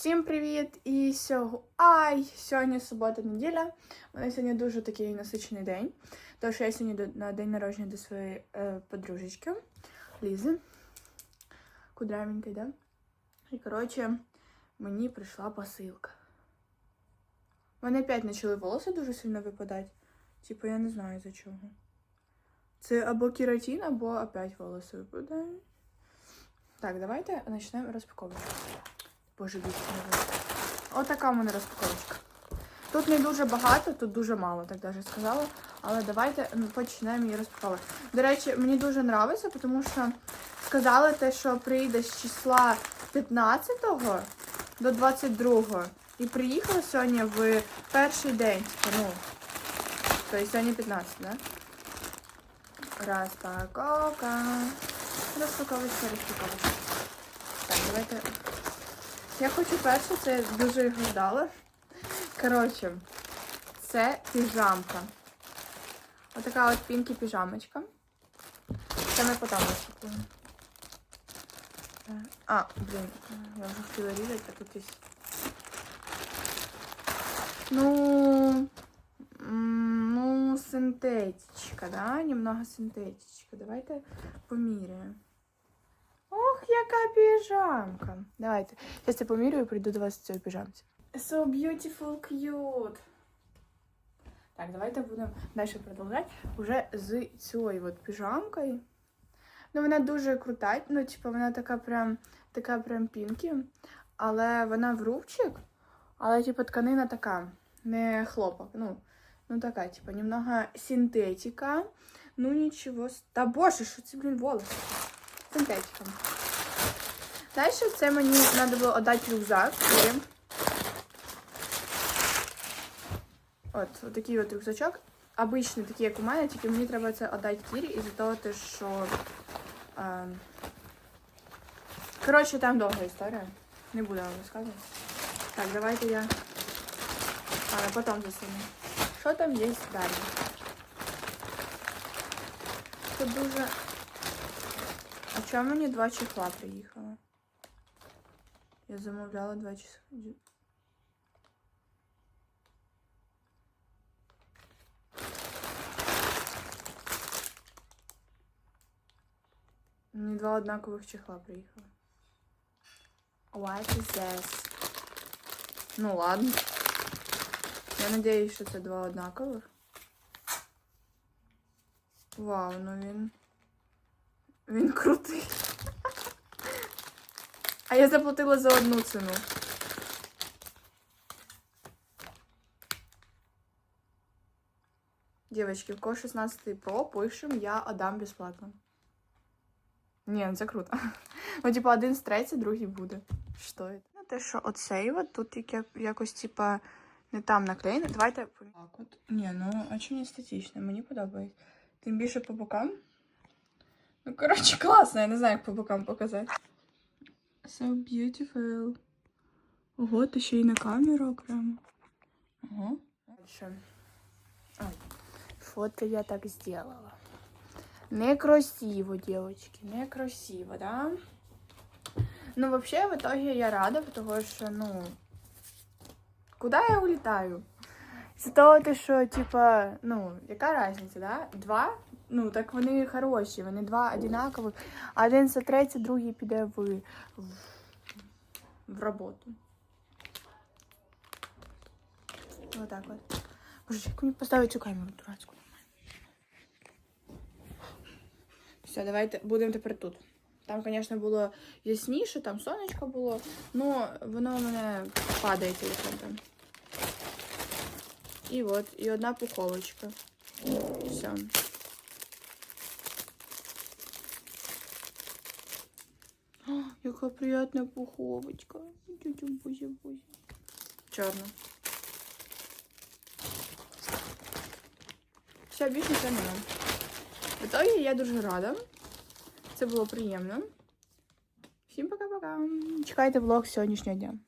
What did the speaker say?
Всім привіт! І сьогодні... Ай! Сьогодні субота неділя. У мене сьогодні дуже такий насичений день. Що я сьогодні на день народження до своєї е, подружечки Лізи. Кудрявенької, да? І коротше, мені прийшла посилка. У мене опять почали волоси дуже сильно випадати. Типу, я не знаю за чого. Це або кератин, або опять волоси випадають. Так, давайте почнемо розпаковувати. Боже, бісне. Отака в мене розпаковочка. Тут не дуже багато, тут дуже мало, так даже сказала. Але давайте ну, почнемо її розпаковувати. До речі, мені дуже подобається, тому що сказали те, що прийде з числа 15 до 22. І приїхала сьогодні в перший день. Ну, тобто сьогодні 15, да? Розпаковка. Розпаковочка, розпаковочка. Так, давайте я хочу перше, це дуже його ждала. Коротше, це піжамка. Отака от пінкі піжамочка. Це ми потім. Е, А, блін, я вже хотіла різати, а тут є. Ну, ну, синтетичка, да? Немного синтетичка. Давайте поміряємо. Яка піжамка. Давайте. Я поміряю і прийду до вас в цій піжамці. So beautiful, cute. Так, давайте будемо далі продовжувати. Уже з цією от піжамкою. Ну, вона дуже крута. Ну, типу, вона така прям така прям пінкі. Але вона в рубчик. Але, типу, тканина така, не хлопок. Ну, ну така, типу, немного синтетика. Ну, нічого. Та боже, що це, блін, волоси. Синтетика. Далі це мені треба було віддати рюкзак. От, от такий от рюкзачок. Обичний такий, як у мене, тільки мені треба це віддати Кірі із-за того, що. А... Коротше, там довга історія. Не буду вам розказувати. Так, давайте я. А, потім засуну. Що там є далі? Це дуже. Чому мені два чехла приїхало? Я замовляла два числа. Мені два однакових чехла приїхало. What is this? Ну ладно. Я надіюсь, що це два однакових. Вау, ну він. Він крутий. А я заплатила за одну ціну. Девочки, в ко 16 Pro пишем, я отдам безплатно. Ні, ну це круто. Ну, типа, один з третій, другий буде. Що це? Ну, те, що оцей от тут яке, якось, типа, не там наклеєно. Давайте. Так от. Ні, ну очень естетично, мені подобається. Тим більше по бокам. Ну, коротше, класно, я не знаю, як по бокам показати. So beautiful. Ого, ти ще й на камеру окремо. Ага. Дальше. Ой, фото я так сделала. Некрасиво, девочки, некрасиво, да? Ну, вообще, в итоге я рада, потому что, ну, куда я улетаю? З-за того, що, типа, ну, яка разниця, да? Два? Ну, так вони хороші, вони два одинакових. А один за третій, другий піде в, в, в роботу. Отак от. Боже, як мені поставити цю камеру дурацьку? Все, давайте будемо тепер тут. Там, звісно, було ясніше, там сонечко було, але воно у мене падає телефон там. І от, і одна пуховочка. Все. Яка приятна пуховочка. Бузя, бузя. Чорна. Все, більше це нема. В итоге я дуже рада. Це було приємно. Всім пока-пока. Чекайте влог сьогоднішнього дня.